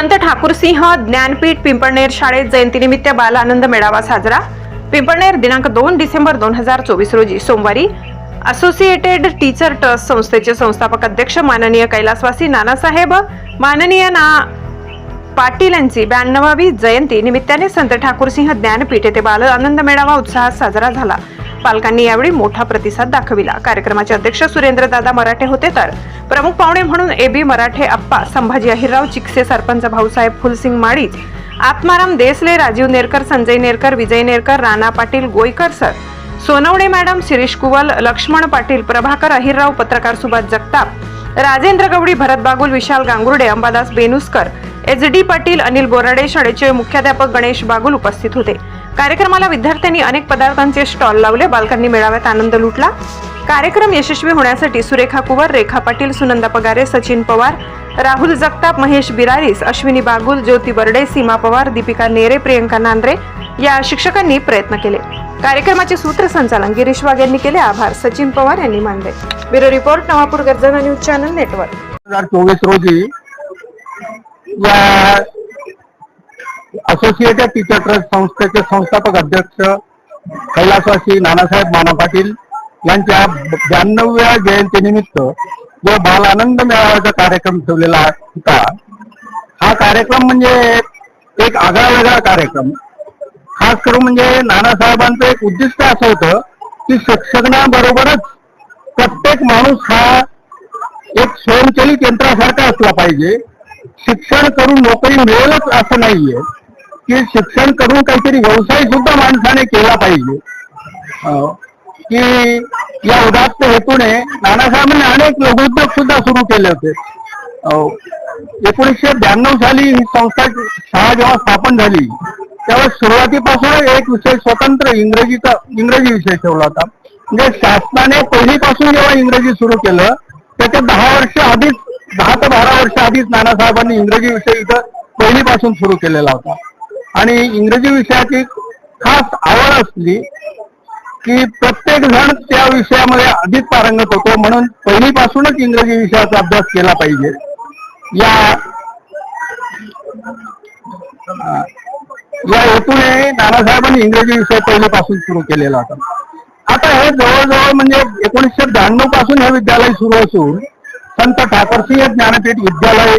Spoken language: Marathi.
संत ठाकूरसिंह ज्ञानपीठ पिंपळनेर शाळेत जयंतीनिमित्त बाल आनंद मेळावा साजरा. पिंपळनेर दिनांक दोन डिसेंबर दोन हजार चोवीस रोजी सोमवारी असोसिएटेड टीचर ट्रस्ट संस्थेचे संस्थापक अध्यक्ष माननीय कैलासवासी नानासाहेब माननीय ना पाटील यांची ब्याण्णवावी जयंती निमित्ताने संत ठाकूरसिंह ज्ञानपीठ येथे बाल आनंद मेळावा उत्साहात साजरा झाला. पालकांनी यावेळी मोठा प्रतिसाद दाखविला. कार्यक्रमाचे अध्यक्ष सुरेंद्रदादा मराठे होते तर प्रमुख पाहुणे म्हणून ए बी मराठे आप्पा संभाजी अहिरराव चिकसे सरपंच भाऊसाहेब फुलसिंग माळीत आत्माराम देसले राजीव नेरकर संजय नेरकर विजय नेरकर राणा पाटील गोयकर सर सोनवणे मॅडम शिरीष कुवल लक्ष्मण पाटील प्रभाकर अहिरराव पत्रकार सुभाष जगताप राजेंद्र गवडी भरत बागुल विशाल गांगुर्डे अंबादास बेनुस्कर एच डी पाटील अनिल बोराडे शाळेचे मुख्याध्यापक गणेश बागुल उपस्थित होते. कार्यक्रमाला विद्यार्थ्यांनी अनेक पदार्थांचे स्टॉल लावले बालकांनी मेळाव्यात आनंद लुटला. कार्यक्रम यशस्वी होण्यासाठी सुरेखा कुवर रेखा पाटील सुनंदा पगारे सचिन पवार राहुल जगताप महेश बिरारीस अश्विनी बागुल ज्योती बर्डे सीमा पवार दीपिका नेरे प्रियंका नांद्रे या शिक्षकांनी प्रयत्न केले. कार्यक्रमाचे सूत्रसंचालन गिरीश वाघ यांनी केले. आभार. सचिन पवार यांनी मानले. ब्युरो रिपोर्ट नवापूर गर्जना न्यूज चॅनल नेटवर्क. हजार चोवीस रोजी या असोसिएटेड टीचर ट्रस्ट संस्थेचे संस्थापक अध्यक्ष कैलासवासी नानासाहेब माना पाटील यांच्या ब्याण्णव्या जयंतीनिमित्त जो बाल आनंद मेळाव्याचा कार्यक्रम ठेवलेला होता हा कार्यक्रम म्हणजे एक आगळा वेगळा कार्यक्रम. खास करून म्हणजे नानासाहेबांचं एक उद्दिष्ट असं होतं की शिक्षणाबरोबरच प्रत्येक माणूस हा एक स्वयंचलित यंत्रासारखा असला पाहिजे. शिक्षण करून नोकरी मिळेलच असं नाहीये. की शिक्षण करून काहीतरी व्यवसाय सुद्धा माणसाने केला पाहिजे. अं, की या उदात्त हेतूने नानासाहेबांनी अनेक लघुद्योग सुद्धा सुरू केले होते. हो. एकोणीसशे ब्याण्णव साली ही संस्था शाळा जेव्हा स्थापन झाली त्यावेळेस सुरुवातीपासून एक विषय स्वतंत्र इंग्रजीचा इंग्रजी विषय ठेवला होता. म्हणजे शासनाने पहिलीपासून जेव्हा इंग्रजी सुरू केलं त्याच्या दहा वर्ष आधीच दहा ते बारा वर्ष आधीच नानासाहेबांनी इंग्रजी विषय इथं पहिलीपासून सुरू केलेला होता. आणि इंग्रजी विषयाची खास आवड असली की प्रत्येक जण त्या विषयामध्ये अधिक पारंगत होतो. म्हणून पहिलीपासूनच इंग्रजी विषयाचा अभ्यास केला पाहिजे. या या हेतूने नानासाहेबांनी इंग्रजी विषय पहिल्यापासून सुरू केलेला होता. आता हे जवळजवळ म्हणजे एकोणीसशे ब्याण्णवपासून हे विद्यालय सुरू असून संत ठाकरसिंह ज्ञानपीठ विद्यालय